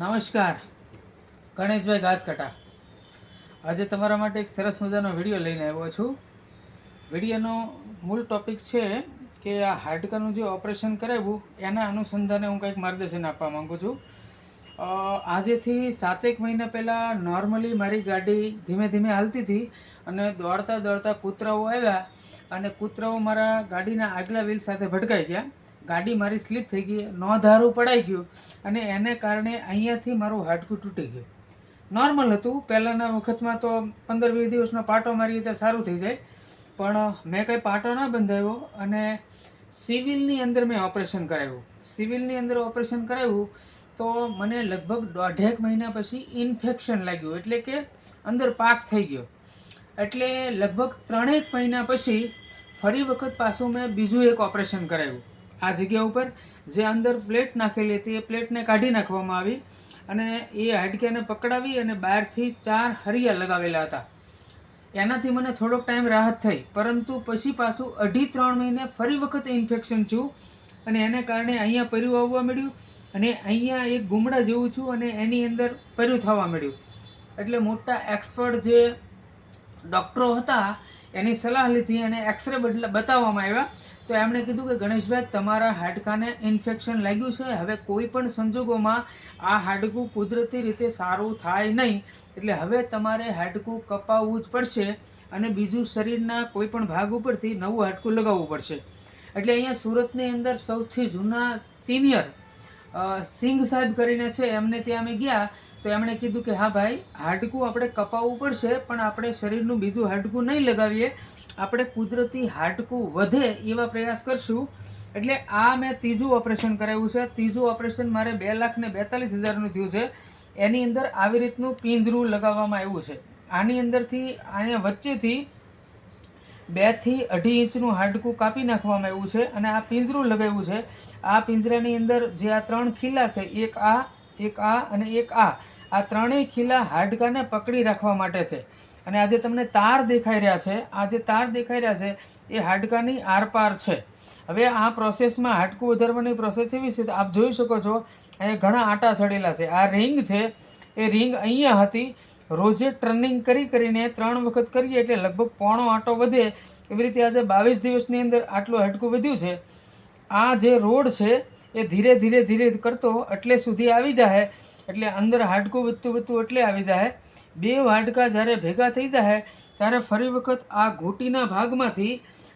નમસ્કાર. ગણેશભાઈ ઘાસકટા આજે તમારા માટે એક સરસ મજાનો વીડિયો લઈને આવ્યો છું. વિડીયોનો મૂળ ટોપિક છે કે આ હાડકાનું જે ઓપરેશન કરાવ્યું, એના અનુસંધાને હું કંઈક માર્ગદર્શન આપવા માંગુ છું. આજેથી સાતેક મહિના પહેલાં નોર્મલી મારી ગાડી ધીમે ધીમે હાલતી હતી અને દોડતા દોડતા કૂતરાઓ આવ્યા અને કૂતરાઓ મારા ગાડીના આગલા વ્હીલ સાથે ભટકાઈ ગયા. ગાડી મારી સ્લીપ થઈ ગઈ નોંધારું પડાઈ ગયું અને એને કારણે અહીંયાથી મારું હાડકું તૂટી ગયું. નોર્મલ હતું, પહેલાંના વખતમાં તો પંદર વીસ દિવસનો પાટો મારી રીતે સારું થઈ જાય, પણ મેં કંઈ પાટો ન બંધાવ્યો અને સિવિલની અંદર મેં ઓપરેશન કરાવ્યું. સિવિલની અંદર ઓપરેશન કરાવ્યું તો મને લગભગ દોઢેક મહિના પછી ઇન્ફેક્શન લાગ્યું, એટલે કે અંદર પાક થઈ ગયો. એટલે લગભગ ત્રણેક મહિના પછી ફરી વખત પાછું મેં બીજું એક ઓપરેશન કરાવ્યું. આ જગ્યા ઉપર જે અંદર પ્લેટ નાખેલી હતી, એ પ્લેટને કાઢી નાખવામાં આવી અને એ હાડકીયાને પકડાવી અને બહારથી ચાર હરિયા લગાવેલા હતા. એનાથી મને થોડોક ટાઈમ રાહત થઈ, પરંતુ પછી પાછું અઢી ત્રણ મહિને ફરી વખત ઇન્ફેક્શન થયું અને એને કારણે અહીંયા પર્યું આવવા મળ્યું અને અહીંયા એક ગુમડા જેવું છું અને એની અંદર પર્યું થવા મળ્યું. એટલે મોટા એક્સપર્ટ જે ડૉક્ટરો હતા એની સલાહ લીધી અને એક્સરે બદલ બતાવવામાં આવ્યા. તો એમણે કીધું કે, ગણેશભાઈ, તમારા હાડકાને ઇન્ફેક્શન લાગ્યું છે. હવે કોઈ પણ સંજોગોમાં આ હાડકું કુદરતી રીતે સારું થાય નહીં. એટલે હવે તમારે હાડકું કપાવવું જ પડશે અને બીજું શરીરના કોઈ પણ ભાગ ઉપરથી નવું હાડકું લગાવવું પડશે. એટલે અહીંયા સુરતની અંદર સૌથી જૂના સિનિયર સિંઘ સાહેબ કરીને છે, એમને ત્યાં અમે ગયા, તો એમણે કીધું કે, હા ભાઈ, હાડકું આપણે કપાવવું પડશે, પણ આપણે શરીરનું બીજું હાડકું નહીં લગાવીએ. આપણે કુદરતી હાડકું વધે એવા પ્રયાસ કરશું. એટલે આ મેં ત્રીજું ઓપરેશન કરાવ્યું છે. ત્રીજું ઓપરેશન મારે બે લાખ ને બેતાલીસ હજારનું થયું છે. એની અંદર આવી રીતનું પિંજરું લગાવવામાં આવ્યું છે. આની અંદરથી અહીંયા વચ્ચેથી બેથી અઢી ઇંચનું હાડકું કાપી નાખવામાં આવ્યું છે અને આ પિંજરું લગાવ્યું છે. આ પિંજરાની અંદર જે આ ત્રણ ખીલા છે, એક આ એક આ અને એક આ આ ત્રણેય ખીલા હાડકાને પકડી રાખવા માટે છે. અને આજે તમને તાર દેખાઈ રહ્યા છે. આ જે તાર દેખાઈ રહ્યા છે, એ હાડકાની આરપાર છે. હવે આ પ્રોસેસમાં હાડકું વધારવાની પ્રોસેસ એવી છે આપ જોઈ શકો છો, અહીંયા ઘણા આટા ચડેલા છે. આ રિંગ છે, એ રિંગ અહીંયા હતી રોજે ટર્નિંગ કરી કરીને ત્રણ વખત કરીએ એટલે લગભગ પોણો આંટો વધે. એવી રીતે આજે બાવીસ દિવસની અંદર આટલું હાડકું વધ્યું છે. આ જે રોડ છે એ ધીરે ધીરે ધીરે કરતો એટલે સુધી આવી જાય એટલે અંદર હાડકું વધતું વધતું એટલે આવી જાય બે હાડકા જ્યારે ભેગા થઈ જાય ત્યારે ફરી વખત આ ઘૂંટીના ભાગમાંથી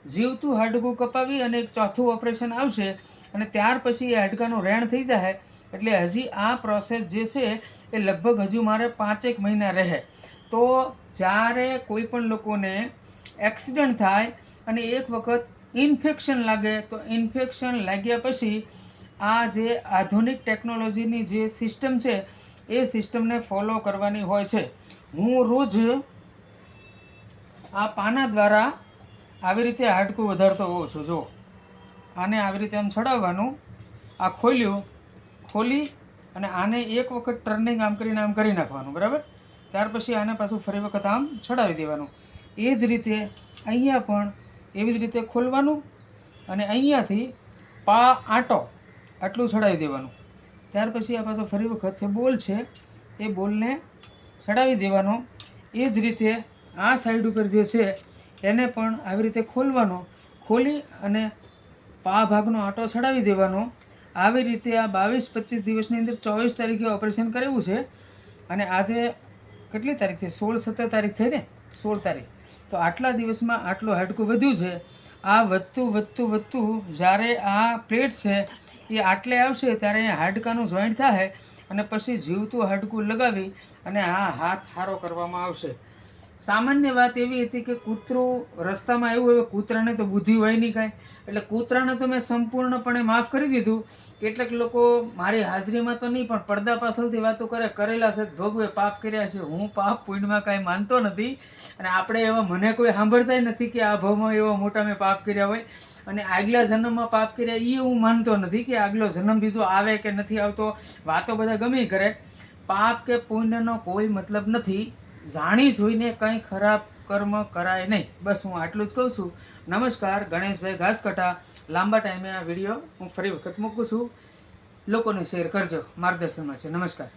જીવતું હાડકું કપાવી અને એક ચોથું ઓપરેશન આવશે અને ત્યાર પછી એ હાડકાનું રેણ થઈ જાય એટલે હજી આ પ્રોસેસ જે છે એ લગભગ હજુ મારે પાંચેક મહિના રહે. તો જ્યારે કોઈ પણ લોકોને એક્સિડન્ટ થાય અને એક વખત ઇન્ફેક્શન લાગે, તો ઇન્ફેક્શન લાગ્યા પછી આ જે આધુનિક ટેકનોલોજીની જે સિસ્ટમ છે, એ સિસ્ટમને ફોલો કરવાની હોય છે. હું રોજ આ પાના દ્વારા આવી રીતે હાડકું વધારતો હોઉં છું. જો આને આવી રીતે આમ ચડાવવાનું, આ ખોલ્યું ખોલી અને આને એક વખત ટર્નિંગ આમ કરીને આમ કરી નાખવાનું, બરાબર? ત્યાર પછી આને પાછું ફરી વખત આમ ચડાવી દેવાનું. એ જ રીતે અહીંયા પણ એવી જ રીતે ખોલવાનું અને અહીંયાથી પા આંટો આટલું ચડાવી દેવાનું. ત્યાર પછી આ પાછો ફરી વખત જે બોલ છે, એ બોલને ચડાવી દેવાનો. એ જ રીતે આ સાઈડ ઉપર જે છે, એને પણ આવી રીતે ખોલવાનો. ખોલી અને પા ભાગનો આંટો ચડાવી દેવાનો. આવી રીતે આ બાવીસ, પચીસ દિવસની અંદર ચોવીસ તારીખે ઓપરેશન કરેલું છે. અને આજે કેટલી તારીખ થઈ? સોળ, સત્તર તારીખ થઈ ને? સોળ તારીખ. તો આટલા દિવસમાં આટલું હાડકું વધ્યું છે. આ વધતું વધતું વધતું જ્યારે આ પ્લેટ છે, એ આટલે આવશે ત્યારે અહીંયા હાડકાનું જોઈન્ટ થાય અને પછી જીવતું હાડકું લગાવી અને આ હાથ હારો કરવામાં આવશે. સામાન્ય વાત એવી હતી કે કૂતરું રસ્તામાં આવ્યું હવે કૂતરાને તો બુદ્ધિ હોય નહીં કાંઈ. એટલે કૂતરાને તો મેં સંપૂર્ણપણે માફ કરી દીધું. કેટલાક લોકો મારી હાજરીમાં તો નહીં, પણ પડદા પાછળથી વાતો કરે, કરેલા છે, ભોગવે પાપ કર્યા છે. હું પાપ પુણ્યમાં કાંઈ માનતો નથી. અને આપણે એવા મને કોઈ સાંભળતા નથી કે આ ભાવમાં એવા મોટા મેં પાપ કર્યા હોય. અને આગલા જન્મમાં પાપ કર્યા એ હું માનતો નથી કે આગલો જન્મ બીજો આવે કે નથી આવતો. વાતો બધા ગમે કરે. પાપ કે પુણ્યનો કોઈ મતલબ નથી. જાણી જોઈને કંઈ ખરાબ કર્મ કરાય નહીં. બસ હું આટલું જ કહું છું. નમસ્કાર, ગણેશભાઈ ઘાસકટા. લાંબા ટાઈમે આ વીડિયો હું ફરી વખત મૂકું છું. લોકોને શેર કરજો. માર્ગદર્શનમાં છે. નમસ્કાર.